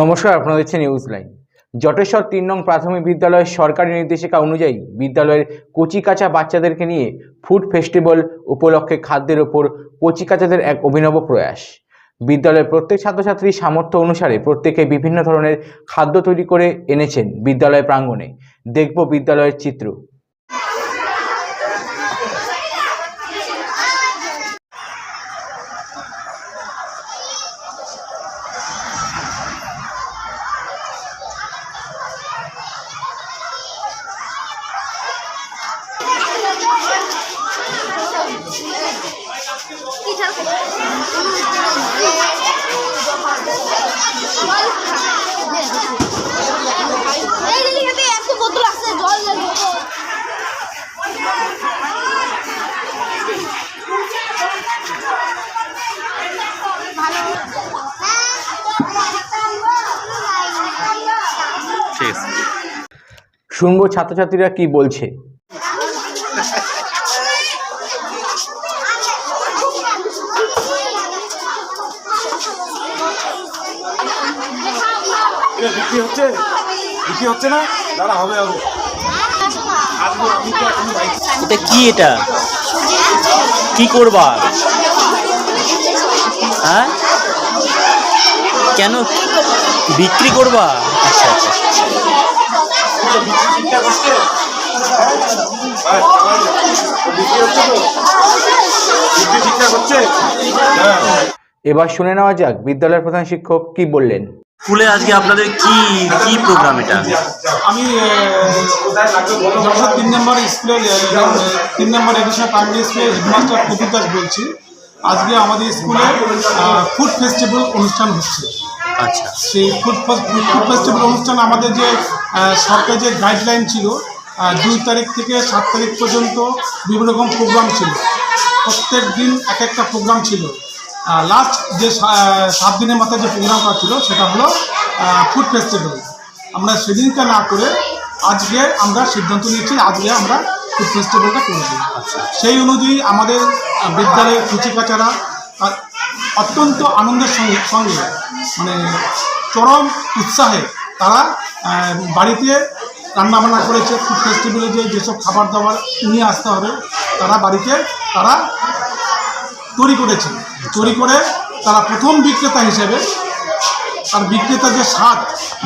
নমস্কার, আপনারা দেখছেন নিউজ লাইন জটেশ্বর তিন নং প্রাথমিক বিদ্যালয়ের সরকারি নির্দেশিকা অনুযায়ী বিদ্যালয়ের কচিকাচা বাচ্চাদেরকে নিয়ে ফুড ফেস্টিভ্যাল উপলক্ষে খাদ্যের ওপর কচিকাচাদের এক অভিনব প্রয়াস। বিদ্যালয়ের প্রত্যেক ছাত্রছাত্রীর সামর্থ্য অনুসারে প্রত্যেকে বিভিন্ন ধরনের খাদ্য তৈরি করে এনেছেন বিদ্যালয় প্রাঙ্গণে। দেখব বিদ্যালয়ের চিত্র। শুনব ছাত্রছাত্রীরা কি বলছে। বিক্রি হচ্ছে? বিক্রি হচ্ছে না? দাঁড়া হবে হবে। এটা কি এটা? কি করবা? হ্যাঁ? কেন বিক্রি করবা? আচ্ছা আচ্ছা। এবার শুনে নেওয়া যাক বিদ্যালয়ের প্রধান শিক্ষক কি বললেন। স্কুলে আজকে আপনাদের কি কি প্রোগ্রাম এটা? আমি যশোর তিন নম্বর স্কুলের আহ, তিন নম্বর এডিশন প্রাইমারি স্কুলের হেডমাস্টার প্রদীপ দাস বলছি। আজকে আমাদের স্কুলে ফুড ফেস্টিভ্যাল অনুষ্ঠান হচ্ছে। আচ্ছা। সেই ফুড ফুড ফেস্টিভ্যাল অনুষ্ঠান আমাদের যে সরকারি যে গাইডলাইন ছিল দুই তারিখ থেকে সাত তারিখ পর্যন্ত বিভিন্ন রকম প্রোগ্রাম ছিল। প্রত্যেক দিন এক একটা প্রোগ্রাম ছিল। লাস্ট যে সাত দিনের মাথায় যে প্রোগ্রামটা ছিল সেটা হলো ফুড ফেস্টিভ্যাল আমরা সেদিনটা না করে আজকে আমরা সিদ্ধান্ত নিয়েছি আজকে আমরা ফুড ফেস্টিভ্যালটা করে দিই। সেই অনুযায়ী আমাদের বিদ্যালয়ের কুচিকাচারা অত্যন্ত আনন্দের সঙ্গে সঙ্গে মানে চরম উৎসাহে তারা বাড়িতে রান্নাবান্না করেছে ফুড ফেস্টিভ্যালে যে যেসব খাবার দাবার নিয়ে আসতে হবে, তারা বাড়িতে তারা তৈরি করেছে। তৈরি করে তারা প্রথম বিক্রেতা হিসেবে তার বিক্রেতার যে স্বাদ,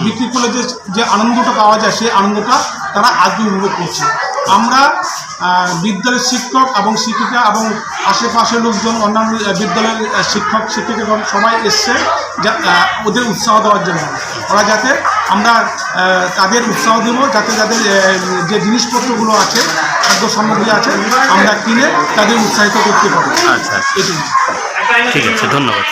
বিক্রি করলে যে যে আনন্দটা পাওয়া যায়, সেই আনন্দটা তারা আজকে অনুভব করছে। আমরা বিদ্যালয়ের শিক্ষক এবং শিক্ষিকা এবং আশেপাশের লোকজন, অন্যান্য বিদ্যালয়ের শিক্ষক, শিক্ষিকাগণ সবাই এসছে যা ওদের উৎসাহ দেওয়ার জন্য। ওরা যাতে আমরা তাদের উৎসাহ দেবো যাতে তাদের যে জিনিসপত্রগুলো আছে খাদ্য সামগ্রী আছে আমরা কিনে তাদের উৎসাহিত করতে পারি। আচ্ছা আচ্ছা। ঠিক আছে ধন্যবাদ।